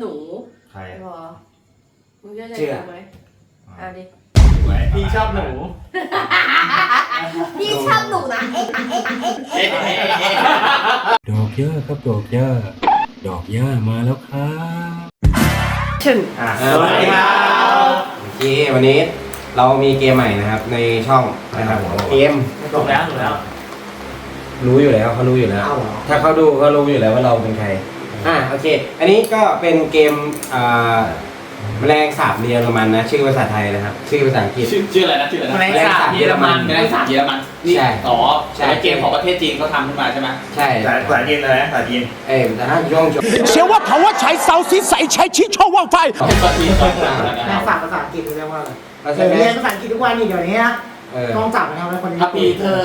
หนูใครพอมึงเชื่อใจเชื่อกูไหมเอาดิ พี่ชอบหนูพี่ชอบหนูนะเอ๊ะเอ๊ะเอ๊ะเอ๊ะดอกย่าครับดอกย่าดอกย่ามาแล้วครับถึงอะสวัสดีครับโอเควันนี้เรามีเกมใหม่นะครับ ในช่องนะครับเกมถูกแล้วถูกแล้ว รู้อยู่แล้วเขารู้อยู่แล้ว ถ้าเขาดูเขารู้อยู่แล้วว่าเราเป็นใคร อ่าโอเค อันนี้ก็เป็นเกมอ่าแมลงสาบเยอรมันนะ ชื่อภาษาไทยนะครับ ชื่อภาษาอังกฤษ ชื่อชื่ออะไรนะชื่ออะไรนะแมลงสาบเยอรมันแมลงสาบเยอรมันนี่ใช่อ๋อใช่ใช่เกมของประเทศจีนเขาทำขึ้นมาใช่ไหมใช่สายสายยินเลยนะสายยินเอ้ยแต่ถ้าช่วงจบเสียว่าเขาว่าใช้เสาสีใสใช้ชิดช่องว่างไฟเป็นประเทศจีนแม่ฝากภาษาอังกฤษเรียกว่าอะไรเราเดี๋ใช้ยวไหมเรียนภาษาอังกฤษทุกวันนี่เดี๋ยวนี้นะเออต้องจับนะครับแล้วคนนี้ฮับปีเธอ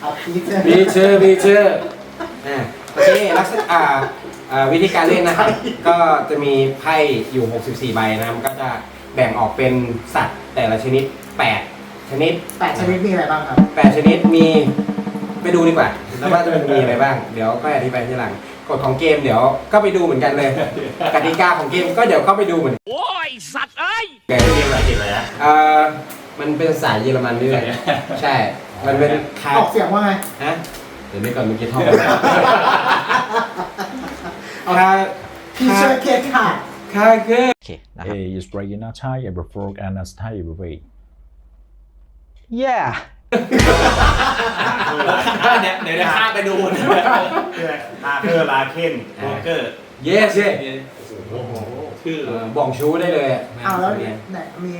เอาพีเตอร์บีเชอร์บีเชอร์ อ่าโอเคลักษณะอ่าอ่าวิธีการเล่นนะครับ ก็จะมีไพ่อยู่ 64 ใบนะครับมันก็จะแบ่งออกเป็นสัตว์แต่ละชนิด 8 ชนิด แปดชนิดมีอะไรบ้างครับ 8 ชนิดมีไปดูดีกว่าแล้วว่าจะมันมีอะไรบ้าง เดี๋ยวก็อธิบายทีหลังกฎของเกมเดี๋ยวก็ไปดูเหมือนกันเลย กติกาของเกมก็เดี๋ยวก็ไปดูเหมือนโอ้ยสัตว์เอ้ยกันเกมอะไรกินเลยนะเอ่อมันเป็นภาษาเยอรมันด้วยใช่ มันเป็นคาออกเสียงว่าไงฮะ เดี๋ยวนี้ก่อนเมื่อกี้ท่องคาพีเชอร์เคทค่ะคาเกอร์ A is breaking a tie, a frog, and a tie away. เนี่ยเดี๋ยวจะข้ามไปดูนะชื่ออะไรลาเคอร์ลาเคนโบรกเกอร์เยสเยโอ้โหชื่อบ่องชู้ได้เลยอะเอาแล้วเนี่ยมี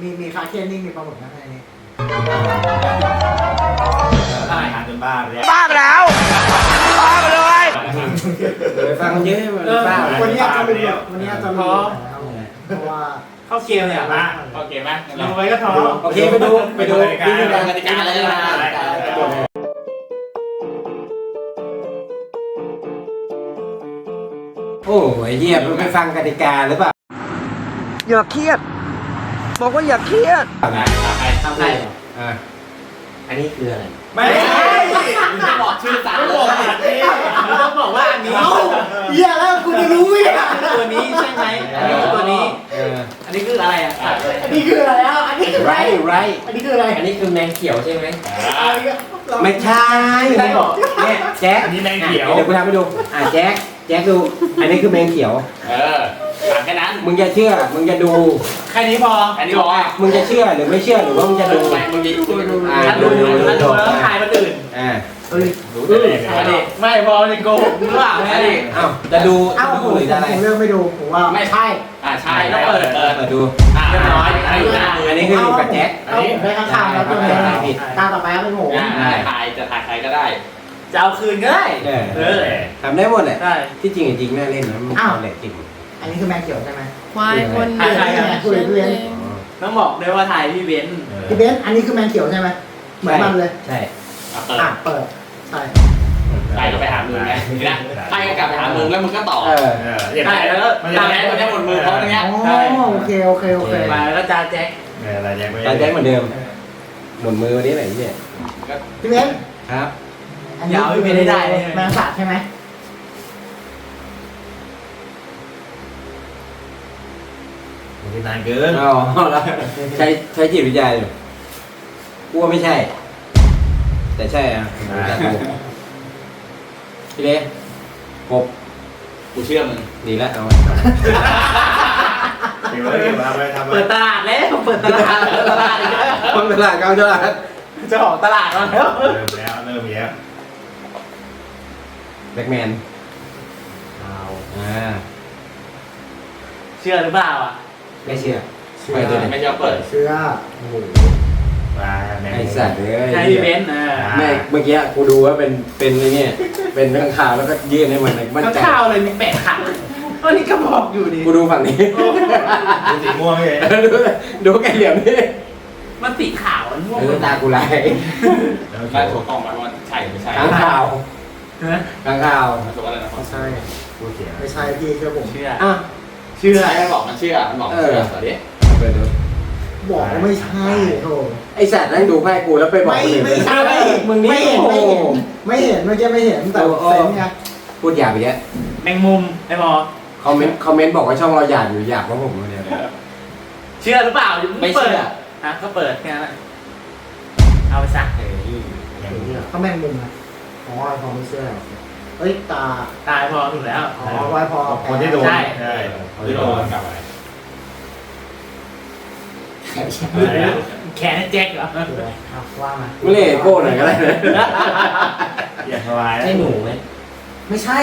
มีมีคาเคนนิ่งมีปลาหมึกนะในนี้ได้ทานจน บ้าไปแล้วบ้าไปแล้วบ้าไปเลยไปฟังเยอะมันบ้าวันนี้อาจจะลืมวันนี้อาจจะลืมเพราะว่าเข้าเกมเลยอะมาเข้าเกมไหมดูไว้ก็ท้อโอเคไปดูไปดูวิธีการกติกาเลยนะโอ้ยเหี้ยมันไปฟังกติกาหรือเปล่า อย่าเครียด บอกว่าอย่าเครียดใครทำใครอ่าอันนี้คืออะไร ไม่ใช่มึงจะบอกชื่อสารไม่เลบอกยอันนี้ต้องบอกว่าอันนี้ เอ้าเหี้ยแล้วกูจะรู้ไหมเนี่ยตัวนี้ใช่ไหมอันนี้คือตัวนี้เอออันนี้คืออะไรอะอันนี้คืออะไรอะอันนี้คือไรอะไร ไรอันนี้คืออะไรอันนี้คือแมงเขียวใช่ไหมเอาอีกแล้วเราไม่ใช่ไม่บอกเนี่ยแจ๊คอันนี้แมงเขียว เดี๋ยวกูทำให้ดู อะแจ๊คแจ๊คดู อันนี้คือแมงเขียว เออ ต่างแค่นั้นมึงจะเชื่อ มึงจะดูแค่นี้พออันนี้บอกว่ามึงจะเชื่อหรือไม่เชื่อหรือว่ามึงจะดูไม่มึงดีดูดูอ่าถ้าดูถ้าดูแล้วถ่ายมาตื่นอ่าเอ้ยรู้ได้ไงมาดิไม่พอเลยโกหกหรือเปล่าไม่ดิอ้าวจะดูเอ้าจะผดูมหรือจะอะไรผมเลือกไม่ดูผมว่าไม่ใช่อ่าใช่แล้วเปิดเปิดเปิดดูอ่าเรียบร้อยอันนี้นะอันนี้คืออยู่กับแจ๊คเอาผมได้ข้างๆแล้วตัวนี้ตาต่อไปก็เป็นผมอ่าถ่ายจะถ่ายใครก็ได้จะเอาคืนก็ได้เออเออทำได้หมดแหละใช่ที่จริงจริงน่าเล่นนะมันเอาแหละจริง อันนี้คือแมงเขียวใช่ไหมควายคนหใครนึ่งใครใครคุยเรียนต้องบอกด้วยว่าถ่ายพี่เบนซ์พี่เบนซ์อันนี้คือแมงเขียวใช่ไหมเหมือนมันเลยใช่เปิดอะเปิดใช่ใครก็ไปหามึงไงนี่นะใครก็กลับไปหามึงแล้วมึงก็ต่อเออเอออย่างใช่ไรแล้วก็มันจะตามได้แพ้คนนี้หมดมือเพราะอย่างเงี้ยอ๋อใช่โอเคโอเคโอเคมาแล้วก็จาแจ็คเอออะไรแจ็คไม่ตอนแจ๊คเหมือนเดิมหมุนมือวันนี้ไหนเนี่ยพี่เบนซ์ครับ อันนี้คือแมงสาบใช่ไหม นนานเกินอ๋อแล้วใช้ใช้จิตวิทยาอยู่กูว่าไม่ใช่ แต่ใช่อะจัดดูพี่เล็กกบกูเชื่อมึงดีแล้วเอาเก็บไว้เก็บไว้เอาไปทำไว้เปิดตลาดแล้วเปิดตลาดเปิดตลาดอีกแล้วคนตลาดกลางตลาดเจ้าของตลาดมาแล้วเริ่มแล้วเริ่มแล้วแบ็กแมนเอาอ่าเชื่อหรือเปล่าอะ ไม่เชื่อเชื่อไปตัวไหนไม่ยอมเปิดเชื่อโอ้โหมาแมงไอสัตว์เลยใช่พี่เบนซ์นะไม่เมื่อกี้กูดูว่าเป็นเป็นไอ้เนี่ยเป็นข้างข่าวแล้วก็ยื่นให้มันมันข้างใจข้าวเลยมีแปดขาวันนี้ก็บอกอยู่ดิกูดูฝั่งนี้ดูสีม่วงพี่ดูดูแกเหลี่ยมนี่มันสีขาวมันม่วงเออตากูไหลได้ถูกต้องไหมว่าใช่หรือไม่ใช่ข้างข่าวฮะข้างข่าวมันถูกอะไรนะไม่ใช่กูเสียไม่ใช่พี่เชื่อผมเชื่ออะเชื่อใครมันบอกมันเชื่อมันบอกมันเชื่อตอนนี้เอาไปดูบอกว่าไม่ใช่โถไอสัตว์นั่งดูไพ่กูแล้วไปบอกไม่คนอื่นไม่ใช่มึงนี่ไม่เห็นโอ้ไม่โห เห็นไม่เห็นเมื่อกี้ไม่เห็นแต่โอ้โห เซนไงโพูดหยาบไปเยอะแมงมุมไอ้พอคอมเมนต์คอมเมนต์บอกว่าช่องเราหยาบอยู่หยาบเพราะผมคนเดียวเชื่อหรือเปล่าไม่เชื่อ ปิดฮะก็เปิดแค่นั้นแหละเอาไปซักเขาแม่งมุมนะอ๋อพอไม่เชื่อเฮ้ยตา ตายพอถูกแล้ว อ๋อไว้พอคนที่โดนใช่ ใช่คนที่โดนกลับไปแขนแจ็คเหรออะว่ามาไม่เล่นโก้หน่อยก็ได้นะอย่าสบายให้หนูไหมไม่ใช่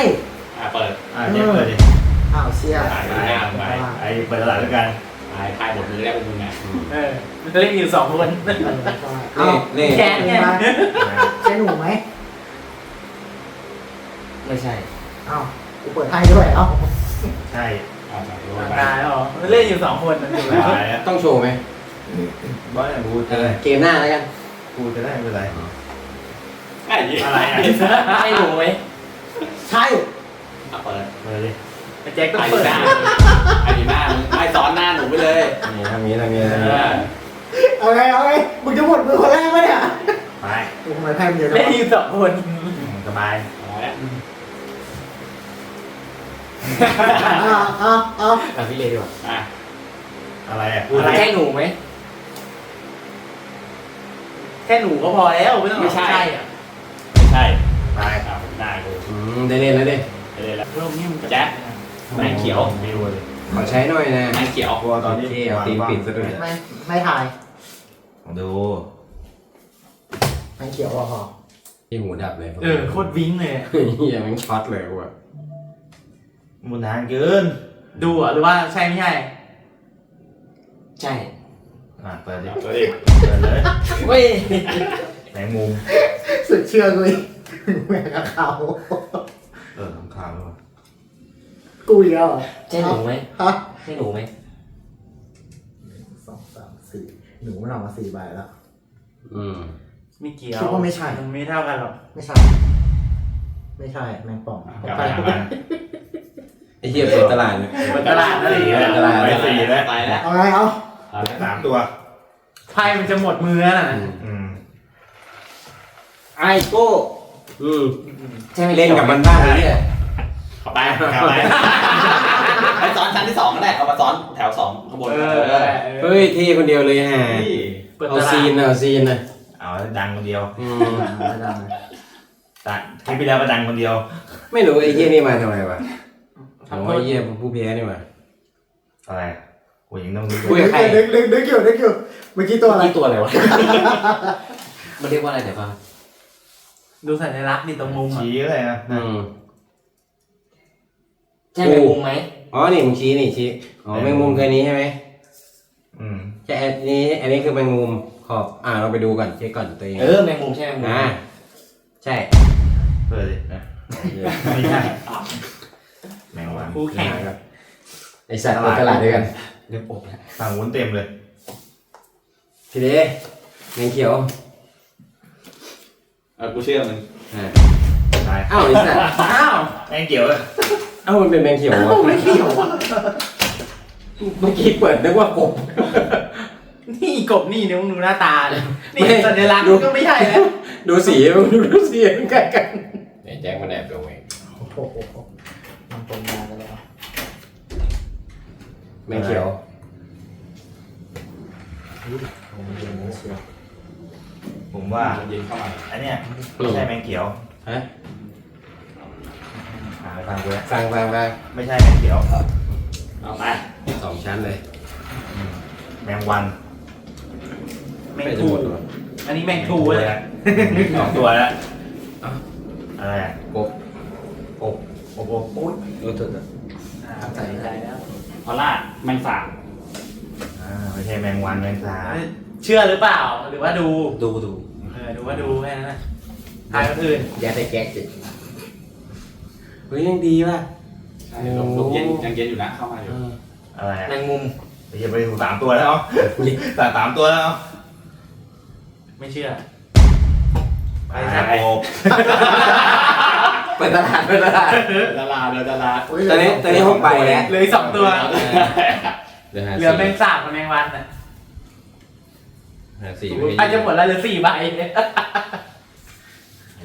อะเปิดอ่าเจ๊เปิดดิอ้าวเชียร์ไปไปไอ้เปิดตลาดด้วยกันตายตายหมดมือแล้วเป็นมึงไงเออมันจะเล่นอยู่สองคนเอ้าเล่นแขเล่นนไงใช่หนูไหม ไม่ใช่ เอ้ากูเปิดให้ด้วยเอ้าใช่ตายอ๋อมันเล่นอยู่สองคนมันถูกแล้วไปแล้วต้องโชว์ไหมบอสเนี่ยกูเอจะอได้เกมหน้าแล้วกันกูจะได้ไม่เป็นไรอะไรอะให้หนูไหมใช่อะเปิดเปิดดิไอ้แจ็คต้องเปิดหน้าไอ้หน้ามึงไอ้ซ้อนหน้าหนูไปเลยนี่ทำนี้ทำนี้ทำเอนี้อเอาไงเอาไงมึงจะหมดมือคนแรกไหมเนี่ยไปกูทำไมแพ้มึงเยอะจังเล่นวะอยู่สองคนสบาย อาละอ้าอ้าอ้าอะพี่เลดีกว่าอะอะไรอะอะไรใช่หนูไหมแค่หนูก็พอแล้วไม่ต้องไม่ใช่อะไม่ใช่ไปอ่าหน้ากูอืมได้เล่นแล้วดิไปเลยละเริ่มนี่มันแจ็คแมงเขียววิวเลยขอใช้หน่อยนะแมงเขียวกลัวตอนนี้เอาตีนปิดซะด้วยไม่ไม่ถ่ายดูมันเขียวอะพอที่หูดับเลยเออโคตรวิ้งเลยเฮียมันช็อตเลยว่ะ มุนนานเกิน ดูอะหรือว่าใช่ไม่ใช่ ใช่อะเปิดดิเปิดดิเปิดเลยเว้ยแมงมุมสุดเชื่อกูอีกแม่งกับเขาเออทำข่าวด้วยกูอีกแล้วเหรอใช่หนูไหมฮะใช่หนูไหมสองสามสี่หนูมันออกมาสี่ใบแล้ว อืม ไม่เกี่ยวคิดว่าไม่ใช่ มันไม่เท่ากันหรอก ไม่ใช่ ไม่ใช่แมงป่องกลับมาหามัน ไอ้เหี้ยเปิดตลาดเนี่ยเปิดตลาดอะไรอย่างเงี้ยตลาดไปสี่แล้วไปแล้วเอาไงเอาสามตัว ไพ่มันจะหมดมือแล้วน่ะอืมไอโก้อืมใช่ไหมเล่นกับมันบ้างเลยเนี่ยเข้าไปกลับไปไปซ้อนชั้นที่สองก็ได้เอามาซ้อนแถวสองข้างบนเออเฮ้ยที่คนเดียวเลยฮะเปิดเอาตลาดซีนเอาซีนนะเอาดังคนเดียวอืมไม่ได้ตัดคลิปที่แล้วก็ดังคนเดียว ไม่รู้ไอ้เหี้ยนี่มาทำไมวะผ ทำมโทว่าษไอ้เหี้ยผู้แพ้นี่มาอะไรกูยังต้องดูคุยกับใครนึกนึกนึกอยู่นึกอยู่เมื่อกี้ตัวอะไรนี่ตัวอะไรวะ มันเรียกว่าอะไรเดี๋ยวฟังดูสัญลักษณ์นี่ตรงมุมอะชี้เลยนะอืมใช่แมงมุมไหมอ๋อ นี่มึงชี้นี่ชี้ อ๋อแมงมุมเคยนี้ใช่ไหมอืมใช่อันนี้ อันนี้คือแมงมุมขอบ อ่า เราไปดูก่อนเช็คก่อนตัวเอง เออแมงมุมใช่แมงมุมอ่า ใช่ เปิดดินะไม่ใช่ แมงวันคู่แข่งไอสัตว์เปิดตลาดด้วยกันเดี๋ยวอบนะฝั่งวุ้นเต็มเลย ทีเด้แมงเขียวเออกูเชื่อมึงอ่าตายอ้าวไอสัตว์อ้าวแมงเกี่ยวเลยอ้าวมันเป็นแมงเขียววะไม่เกี่ยวอะเมื่อกี้เปิดนึกว่ากบ นี่กบนี่เนี่ยมึงดูหน้าตาเลยนี่ไม่ สัญลักษณ์ดูก็ไม่ใช่แล้วดูสีมึงดูดูสีมันใกล้กันไอ้แจ็คมันแอบดูเองโอ้โห มันตรงมาแล้วแมงเขียวโอ้โหเชียวผมว่าเย็นเข้ามาอันเนี้ยไม่ใช่แมงเขียวฮะหาไปฟังกูนะฟังฟังฟังไม่ใช่แมงเขียวเอาไปสองชั้นเลย แมงวัน แมงใกล้จะทูหมดแล้วอันนี้แมงทูเลยสองตัวแล้วอ้าวอะไรอะกบ กบโอ้โหรู้สึกอะใส่ใจแล้วพอล่าแมงสาบอ่าไม่ใช่แมงวันแมงสาบเชื่อหรือเปล่า หรือว่าดู ดูดูเออดูว่าดูแค่นั้นนะทายคนอื่นอย่าได้แก๊กสิเฮ้ยยังดีว่ะลมเย็นยังเย็นอยู่นะเข้ามาอยู่อะไรอะแมงมุมไม่ใช่ไปถูกสามตัวแล้วสามสามตัวแล้วไม่เชื่อ ไปไปซะโอบ เปิดตลาดเปิดตลาด ดาราเดือดาราตอนนี้ตอนนี้หกใบแล้ว เหลืออกสองตัว เหลือหาเหลือแมงสาบกับแมงวันน่ะหาสี่อาจจะหมดแล้วเหลือสี่ใบ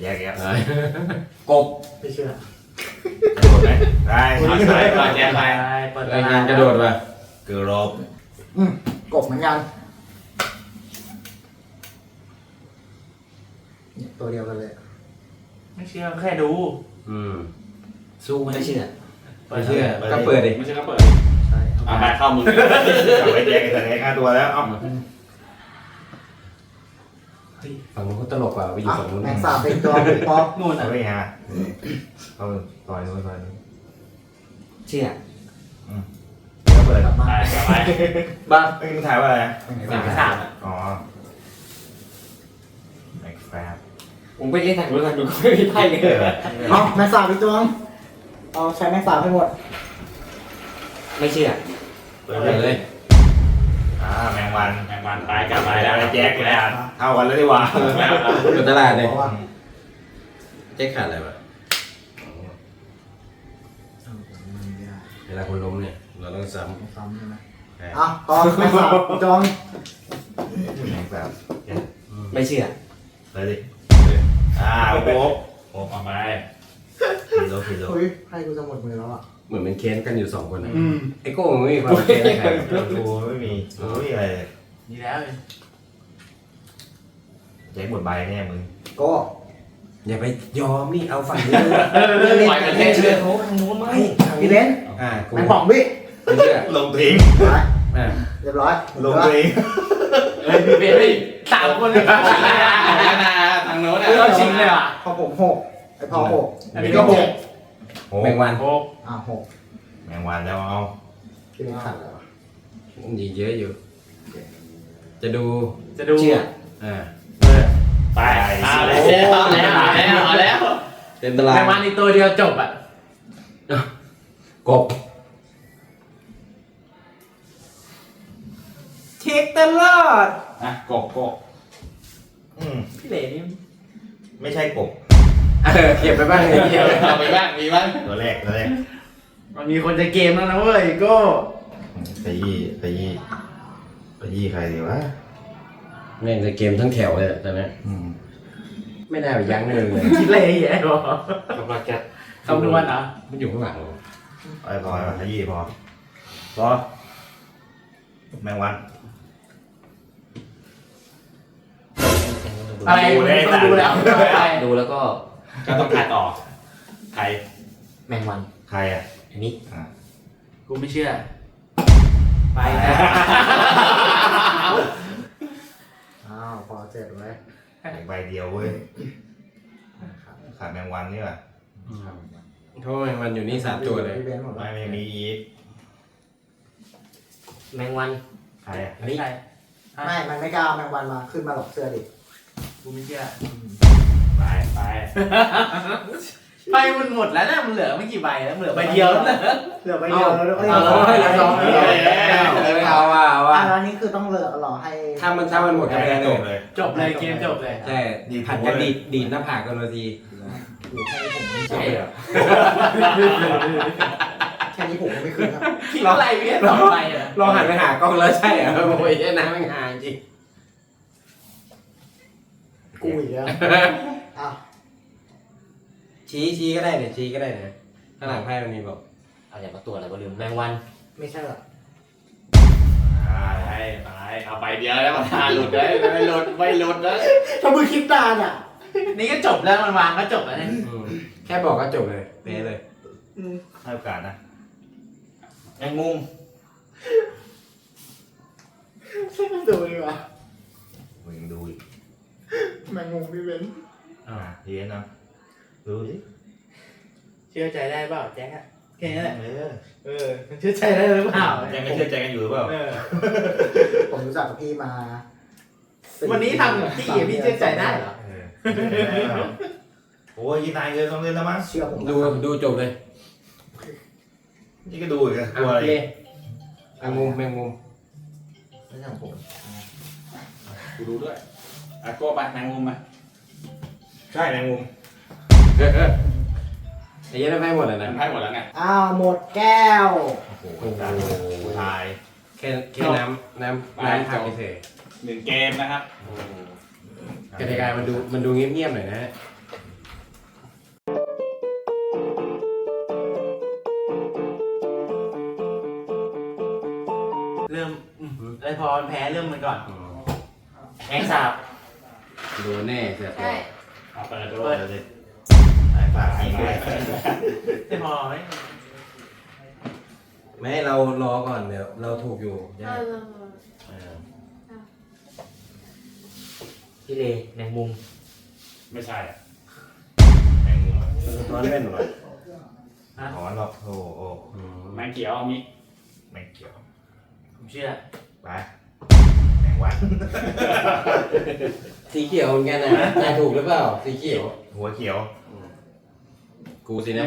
แยกแยะกบไม่เชื่อกระโดดไหมได้เอาไปก่อนแจ้งไปเปิดรายงานกระโดดป่ะเกือบรบอืมกบเหมือนกันเนี่ยตัวเดียวกันเลย ไม่เชื่อแค่ดูอืมสู้ไม่เชื่อไม่เชื่อก็เปิดดิไม่เชื่อก็เปิดใช่เอาไปเข้ามือจับไว้แยกกันแต่ห้าตัวแล้วเอ้าฝั่งนู้นก็ตลกกว่าไปอยู่อะฝั่งนู้นแมงสาบเป็นตัวป๊อปนู่นเอาอะไว้ฮะเอาต่อยนู้นต่อยนู้นเชื่อแล้วเปิดกลับมาไปไปบ้าเอ้ยมึงถ่ายว่าอะไรนะสามสามอะอ๋ ผมไปเล่นทางนู้นทางนู้นก็ไม่มีไพ่เลย เอาแมงสาบอีกตัวนึงเอาใช้แมงสาบให้หมด ไม่เชื่อเปิดเปิดเลเลยยอ่าแมงวันแมงวันไปกลับไปไปแล้แล้ววแจ็แจ็คคแล้แล้ววเท่ากันแล้วดีกว่าเปิดตลาดเลยเพราะว่าเจ๊ขาดอะไรวะเวลาคนล้มเนี่ยเราต้องซ้ซ้ำใช่ไหมำอะต่อแมงสาบอีกตัวนึงแมงแบบไม่เชื่อ เลยดิ อ่าโอ้โหโอ้เอาไปกิโลกิโลอุ้ยให้กูจะหมดมือแล้วอะ เหมือนเป็นเค้นกันอยู่สองคนนะอืม ไอ้โก้มึงไม่มีความเค้นอะไรดูไม่มีดูไม่มีอะไรเลยนี่แล้วแจ็คหมดใบแน่มึงโก็อย่าไปยอมนี่เอาฝั่งนี้ปล่อยมันเล่นเลยเขาทางนู้นมั้งพี่เบนซ์อ่ากูแมงป่องพี่ไม่เชื่อลงทิ้งไปอ่าเรียบร้อยลงทิ้งเฮ้ยพี่เบนซ์สามคนเลยนะทา งโน้นอะเราชิงเลยอะพอผมหกไอพอหกอันนี้ก็หกโอ้แมงวันหกอะหกแมงวันแล้วเอาพี่เบนซ์ขาดแล้ววะยิงเยอะอยู่ จะดูจะดูเชื่ออ่าไปเอาแล้วเอาแล้วเอาแล้วเอาแล้วเต็มตารางแมงวันอีกตัวเดียวจบอะกบเช็คตลอดอะกบกบอืมพี่เหล่นี่ ไม่ใช่กบเออเก็บไปบ้างไอ้เหี้ยเอาไปบ้างมีบ้างตัวแรกตัวแรกมันมีคนจะเกมแล้วนะเว้ยโก็ขยี้ขยี้ขยี้ใครดีวะแม่งจะเกมทั้งแถวเลยตอนนี้อืมไม่ได้ไปยั้งเลยเลยคิดอะไรแย่หรอกำลังจะคำนวณเหรอมันอยู่ข้างหลังไอ้พอขยี้พอพอแมงวัน อะไรดูได้ต้องดูแล้วดูแล้วก็ก็ต้องถ่ายต่อ ใคร แมงวันใครอะอันนี้อะกูไม่เชื่อ ไปอ้าวพอเจ็ดไว้เหลือใบเดียวเว้ยขาดแมงวันนี่ว่ะโทษมันอยู่นี่สามตัวเลยพี่เบนซ์หมดไม่ไม่มีอีกแมงวันใครอะอันนี้ใครไม่ มันไม่กล้าเอาแมงวันมาขึ้นมาหลอกเสื้อดิ กูไม่เชื่อไปไปไปมันหมดแล้วนะมันเหลือไม่กี่ใบแล้วมันเหลือใบเดียวแล้วนะเหลือใบเดียวแล้วด้วยเอาเอาเอาเอาเอาเอาอะเอาแล้วนี่คือต้องเหลือหรอให้ถ้ามันถ้ามันหมดคะแนนจเลบยเลยจบเลยเกมจบเลยใช่ผัดกันดีดดีดหน้าผากกันมาทีอยู่แค่นี้ผมไม่ใช่ใช่เหรอแค่นี้ผมก็ไม่ขึ้นครับคิดอะไรเพี้ยสองใบอะลองหันไปหากล้องแล้วใช่เหรอโอ้ยน้ำมันหางจริง กูอีกแล้วอ้าวชี้ชี้ก็ได้เนี่ยชี้ก็ได้นะข้างหลังไพ่มันมีบอกเอาอย่างมาตัวอะไรก็ลืมแมงวันไม่ใช่หรออ่าไปไปเอาใบเดียวแล้วมันหาหลุดเลยไม่หลุดไม่หลุดนะถ้ามึงคิดนานอะ นี่ก็จบแล้วมันวางก็จบแล้วเนี่ยอืมแค่บอกก็จบเลยเป๊ะเลยให้โอกาสนะแมงมุมดูดีกว่ามึงดูอีก แมงมุมพี่เบนซ์อ่าเรียนเนาะดูดิเชื่อใจได้เปล่าแจ๊คอะแค่นี้แหละเออเออมันเชื่อใจได้หรือเปล่ายังไม่เชื่อใจกันอยู่หรือเปล่าเออผมรู้จักกับพี่มาสี่วันนี้ทำกับพี่อะพี่เชื่อใจได้เหรอเออโอ้ยยี่นายเกินสองเดือนแล้วมั้งเชื่อผมดูดูจบเลย นี่ก็ดูอีกอะกลัวอะไรโอเคแมงมุมแมงมุม ไม่ใช่ของผมกูดูด้วยอะโก้ไปแมงมุมมาใช่แมงมุมไอ้เหี้ยันได้ไพ่หมดเลยนะให้หมดแล้วไงอ้าวหมดแก้ว โอ้โหตายผู้ชาย แค่แค่น้ำน้ำน้ำผักเฉยหนึ่งเกมนะครับกติกามันดูมันดูเงียบๆหน่อยนะ อะไรพอมันแพ้เริ่มมันก่อนอืมแองสาบโดนแน่เสียใช่ เอาเปิดดูเปิดเลยไอ้ฝากไอ้ด้วยไม่พอไหมไม่เรารอก่อนเดี๋ยวเราถูกอยู่เอได้อเออพี่เลแมงมุมไม่ใช่อะแมงมุมอะนอนเล่นหรออ๋อหรอกโอ้โอ้อืมแมงเขียวเอามิแมงเขียวผมเชื่อไปแมง วัน สีเขียวเหมือนกันนะนายถูกหรือเปล่า สีเขียว หัวเขียวกูสินะ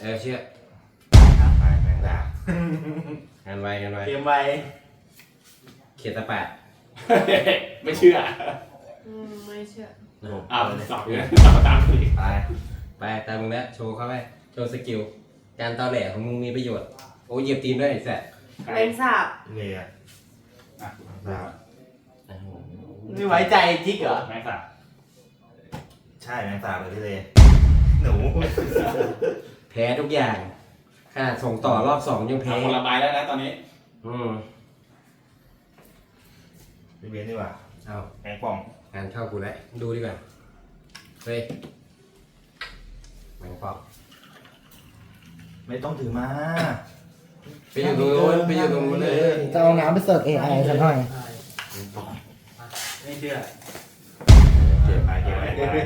เออเชื่อไปแมงดางานไวงานไวเตรียมไว้เขียนตะแปดไม่เชื่ออืมไม่เชื่ออ้าวสอบเลยสอบตามคุยไป ไปตามมึงแล้วโชว์เข้าไป โชว์สกิล การตอแหลของมึงมีประโยชน์ โอ้เหยียบตีนด้วยไอ้แสบแมงสาบเลย อะอะแมงสาบไม่ไว้ใจจิ๊กเหรอแมงสาบใช่แมงสาบเลยพี่เลยหนูแพ้ทุกอย่างขนาดส่งต่อรอบสองยังแพ้เอาคนละใบแล้วนะตอนนี้อืมพี่เบนดีกว่าเอาแมงป่องงานเข้ากูแล้วดูดีกว่าเฮ้ยแมงปอกไม่ต้องถือมา ไปอยู่ตรงนู้นไปอยู่ตรงนู้นเลย จะเอาน้ำไปเสิร์ฟ AI สักหน่อย ไม่เชื่อเก็บไปเก็บไว้เก็บไว้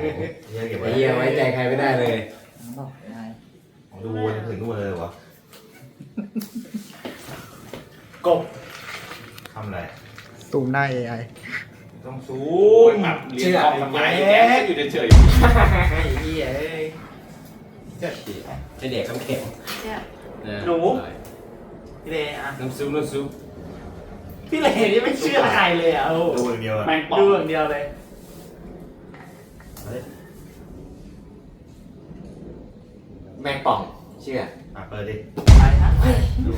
เยอะเก็บไว้ไอ้เหี้ยไว้ใจใครไม่ได้เลย บอก AI ของดูวนถึงดูเลยวะกบทำอะไรซูมหน้า AI ต้องซูมแบบเรียนคอมทำไมแกอยู่เฉยไอ้เหี้ยเอ้ยไอเด็กน้ำแข็งเชื่อนะหนู พี่เลอะน้ำซุปน้ำซุปพี่เลนี่ไม่เชื่อใครเลยอะโอ้ๆดูอย่างเดียวอะแมงดูอย่างเดียวเลยแมงป่องเชื่ออะเปิดดิไปนะดู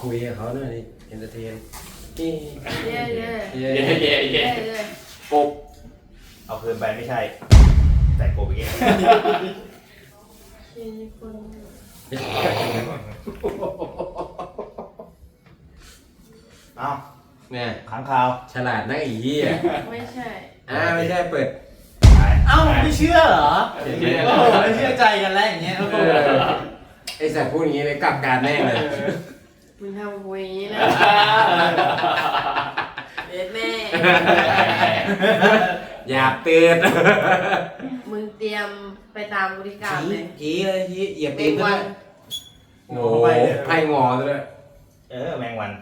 คุยกับเขาหน่อยดิเอนเตอร์เทนนี่เย่เย่เย้เย่เย่เย่เย่เย่กบเอาคืนไปไม่ใช่ แต่กบอีกแล้ว มีคนเอ้าเนี่ยค้างคาวฉลาดนักอีเหี้ยไม่ใช่ อ่าไม่ใช่เปิดไปเอ้าไม่เชื่อเหรอเชื่อโอ้โหไม่เชื่อใจกันแล้วอย่างเงี้ยโอ้โหไอสัตว์พูดอย่างนี้เลยกลับการแน่เลยมึงทำกูอย่างนี้นะเด็ดแม่อย่าตื่นมึง เตรียมไปตามบริการเลยกี้เลยกี้เหยียบเมตีนงด้ววัยนโอ้โหไพ่งอด้วย เออแมงวัน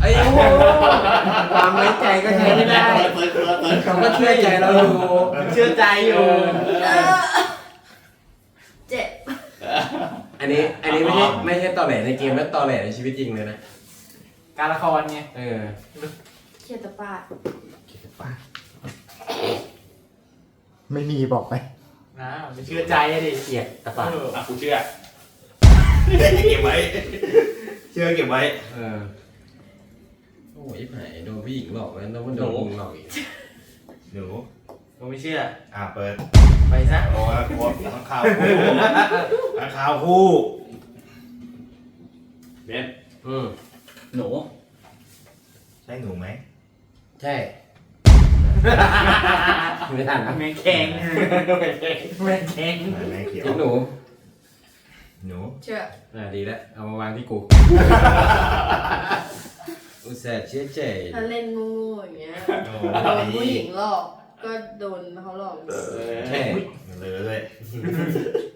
เอ้ยโอ้โหความไว้ใจก็ใช้ไม่ได้เปิดเปิดเปิดเขาก็เชื่อใจเราอยู่เชื่อใจอยู่เออเจ็บ อันนี้อันนี้ไม่ใช่ไม่ใช่ตอแหลในเกมแล้วตอแหลในชีวิตจริงเลยนะ การละครไงเออเขียดตะปาด ไม่มีบอกไป นะไม่เชื่อใจอะดิเขียดตะปาดอะกูเชื่อ เก็บไว้ เชื่อเก็บไว้ เออโอ้ยหายโดนผู้หญิงหลอกแล้วแล้วมันโดนมึงหลอกอีกหนูผมไม่เชื่อ อะเปิดไปซะโอ้ยกลัวข้างคาวคู่ข้างคาวคู่เบนอืมหนู ใช่หนูไหม ใช่ ไม่ทันนะแมงแข็งแมงแข็งไหนแม่เขียวทิ้งหนู หนูเชื่ออ่าดีแล้วเอามาวางที่กู อุตส่าห์เชื่อใจถ้าเล่นงูๆอย่างเงี้ยโอ้โดนผู้หญิงหลอกก็โดนเขาหลอกใช่เหลือเลย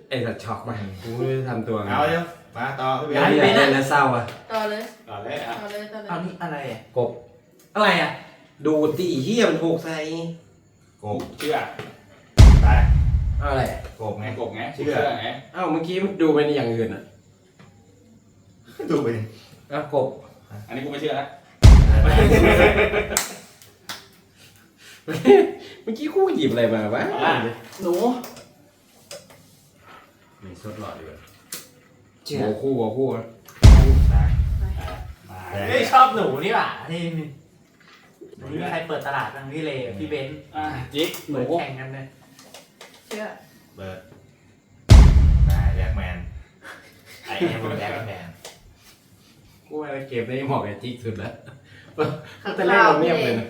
ไอ้สัตว์ช็อกไปกูไม่รู้จะทำตัวไงเอาเดี๋ยวมาต่อพี่เบย้ายนไปเล่นแล้วเศร้าอะต่อเลยต่อเลยอะต่อเลยต่อเลเอายนี่อะไรอะกบ อะไรอะ ดูดดิเฮียมันถูกใส่กบเชื่อตายเอาอะไร กบไงไงกบไงเชื่เชื่ออไงเอ้าเมื่อกี้ดูเป็นอย่างอื่นอะดูไปดิอ้าวกบอันนี้กูไม่เชื่อนะเมื่อกี้กูหยิบอะไรมาวะหนูมีซดหลอดดีกว่าเชื่อ หัวคู่หัวคู่อะตายมาไม่ชอบหนูนี่หว่าที่ นี่นี่ใครเปิดตลาดบ้างพี่เลพี่เบนซ์อะจิ๊กหเปินูดแข่งกันเลยเชื่อเบิร์ดนายแบ็กแมนไอแมงมุมแดงแมงกูว่าเกมได้เหมาะกับจิ๊กสุดแล้วแต่แรกเราเงียบเลยนะ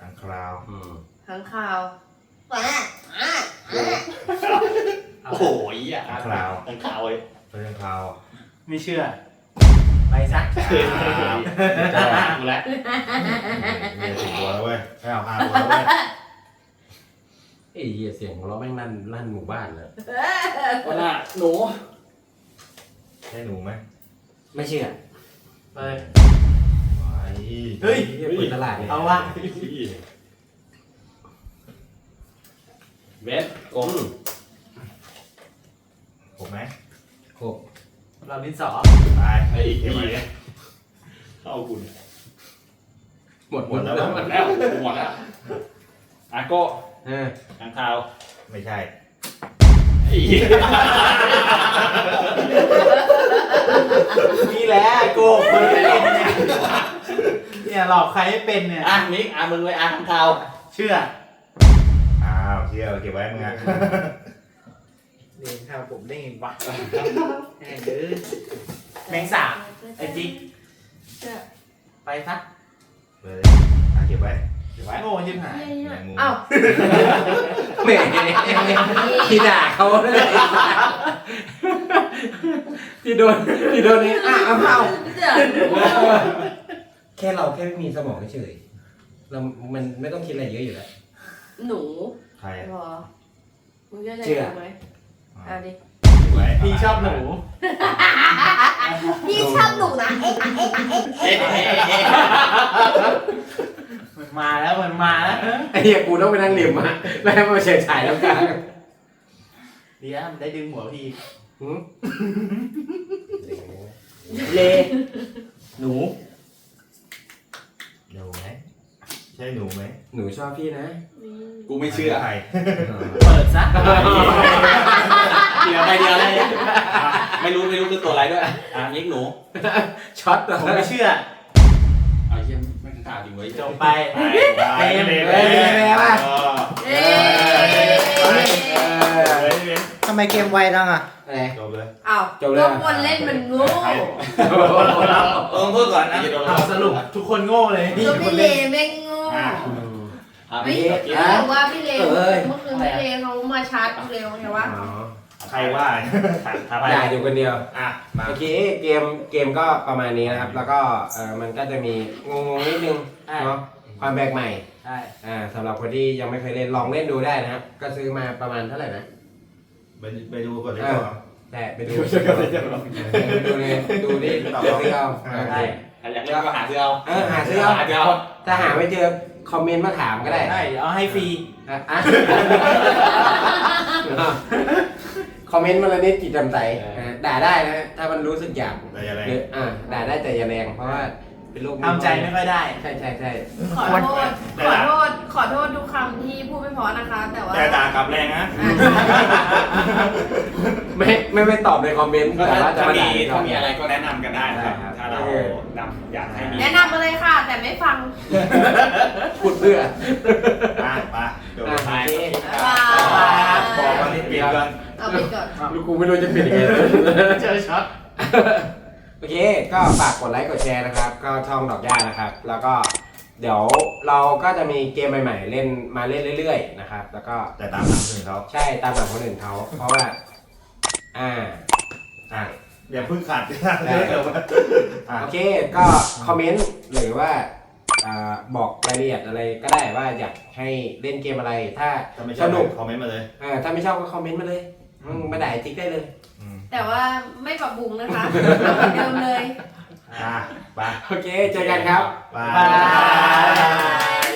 ทางคราวอืมข้างข่าวโอ้โหอะทางคราวทางข่าวเลยเป็นทางคราวไม่เชื่อ ไปซะกูแล้วเนี่ยสิบตัวแล้วเว้ยไม่เอาห้าตัวแล้วเว้ยไอ้เหี้ยเสียงของเราแม่งลั่นลั่นหมู่บ้านเลยวันน่ะหนูใช่หนูไหมไม่เชื่อไปไปเฮ้ยเปิดตลาดเลยเอาวะเบสกลมผมไหมหกเราดินสอ ไปไอ้เก็บพี่ไว้เข้าคุณหมดหมดแล้วหมดแล้วหมดแล้วอาโก้เออทางข่าวไม่ใช่ไอ้นี่แหละโกงคนไม่เป็นเนี่ยเนี่ยหลอกใครให้เป็นเนี่ยอะมิกอะมึงเลยอะทางข่าวเชื่ออ้าวเชื่อเก็บไว้มึงอะเรียนข่าวผมได้ไงวะแม่งเด้อ แมงสาบไอ้จิ๊กเชื่อไปซะเลยอะเก็บไว้เดี๋ยวไว้โง่ชิบหายเฮ้ยแมงมุมเอ้าแหมที่ด่าเขาเลยที่โดนที่โดนนี่อะเอาเอาเดี๋ยวแค่เราแค่ไม่มีสมองเฉยเรามันไม่ต้องคิดอะไรเยอะอยู่แล้วหนูใครพอมึงเชื่อใจเชื่อกูไหมเอาดิเก็บไว้ พี่ชอบหนูพี่ชอบหนูนะเอ๊ะเอ๊ะเอ๊ะเอ๊ะเอ๊ะเอ๊ะมันมาแล้วมันมาแล้วไอ้เหี้ยกูต้องไปนั่งริมมาแล้วให้มันมาเฉยฉายแล้วกันเดี๋ยวมันได้ดึงหัวพี่หืมเลหนูหนูไหมใช่หนูไหมหนูชอบพี่นะ กูไม่เชื่อใครเปิดซะ เดียวไปเดียวเลย ไม่รู้ไม่รู้คือตัวอะไรด้วย อะมิกหนู ช็อตเหรอผมไม่เชื่อเอาเยี่ยมไม่ทางข่าวจริงเว้ยจบไปไปไปเลยเฮ้ยแม่ว่ะเอ๊ะทำไมเกมไวจังอะอะไรจบเลยอ้าวจบเลยก็คนเล่นมันโง่เออพูดก่อนนะอ้าวสรุปทุกคนโง่เลยนี่ก็คพี่นเลเล่นแม่งโง่อะอะเฮ้มิยกเขาบอกว่าพี่เลเอ้ยเมื่อคืนพี่เลเขามาชาร์จกูเร็วไงวะอ๋อ ใครว่าถามไปด่าอยู่คนเดียว อะมาโอเคเกมเกมก็ประมาณนี้นะครับ แล้วก็เออมันก็จะมีงงๆนิดนึงเนาะความแปลกใหม่ใช่อ่าสำหรับคนที่ยังไม่เคยเล่นลองเล่นดูได้นะครับก็ซื้อมาประมาณเท่าไหร่นะไปไปดูก่อนเลยก่อนแต่ไปดูไปดูเลยดูดิต่อซื้อเอาโอเคใครอยากเล่นก็หาซื้อเอาเออหาซื้อเอาหาซื้อเอาถ้าหาไม่เจอคอมเมนต์มาถามก็ได้ได้เดี๋ยวเอาให้ฟรีอะอะ คอมเมนต์มาละนิดจิตจำใจอะด่าได้นะถ้ามันรู้สึกอยากแต่อย่าแรง หรืออ่าด่าได้แต่อย่าแรงเพราะว่า เป็นลูกทำใจไม่ค่อยได้ ใช่ใช่ใช่ขอโทษ ขอโทษ ขอโทษทุกคำที่พูดไม่เพอนะคะ แต่ว่าแต่ด่ากลับแรงนะ ไม่ไม่ไม่ตอบในคอมเมนต์ก็แต่ถ้าว่าจะถ้ามามีด่าในคถ้าอมมีเมนต์อะไรก็แนะนำกันได้นะครับได้ครับ ถ้าเรานำอยากให้มีแนะนำมาเลยค่ะ แต่ไม่ฟังพูดเพื่อ อะไปจบอะไปโอเคบ๊ายบายบอกวันนี้ปิดก่อนเอาไปก่อน ลูกกูไม่รู้จะปิดยังไงเจอช็อตโอเค ก็ฝากกดไลค์กดแชร์นะครับ ก็ช่องดอกย่านะครับ แล้วก็เดี๋ยวเราก็จะมีเกมใหม่ๆ เล่นมาเล่นเรื่อยๆนะครับ แล้วก็แต่ตามหลังคนอื่นเขาใช่ตามหลังคนอื่นเขาเพราะว่า อ่าอะอย่าเพิ่งขาดได้เดี๋ยวอะโอเคก็คอมเมนต์หรือว่าอ่าบอกรายละเอียดอะไรก็ได้ว่าอยากให้เล่นเกมอะไรถ้าถ้าไม่ชสอบนุกคอมเมนต์มาเลย เออถ้าไม่ชอบก็คอมเมนต์มาเลยมึงมาด่าไอ้จิ๊กได้เลยอืม แต่ว่าไม่ปรับปรุงนะคะเหมือนเดิมเลย อะไปโอเค เจอกันครับ ไป บาย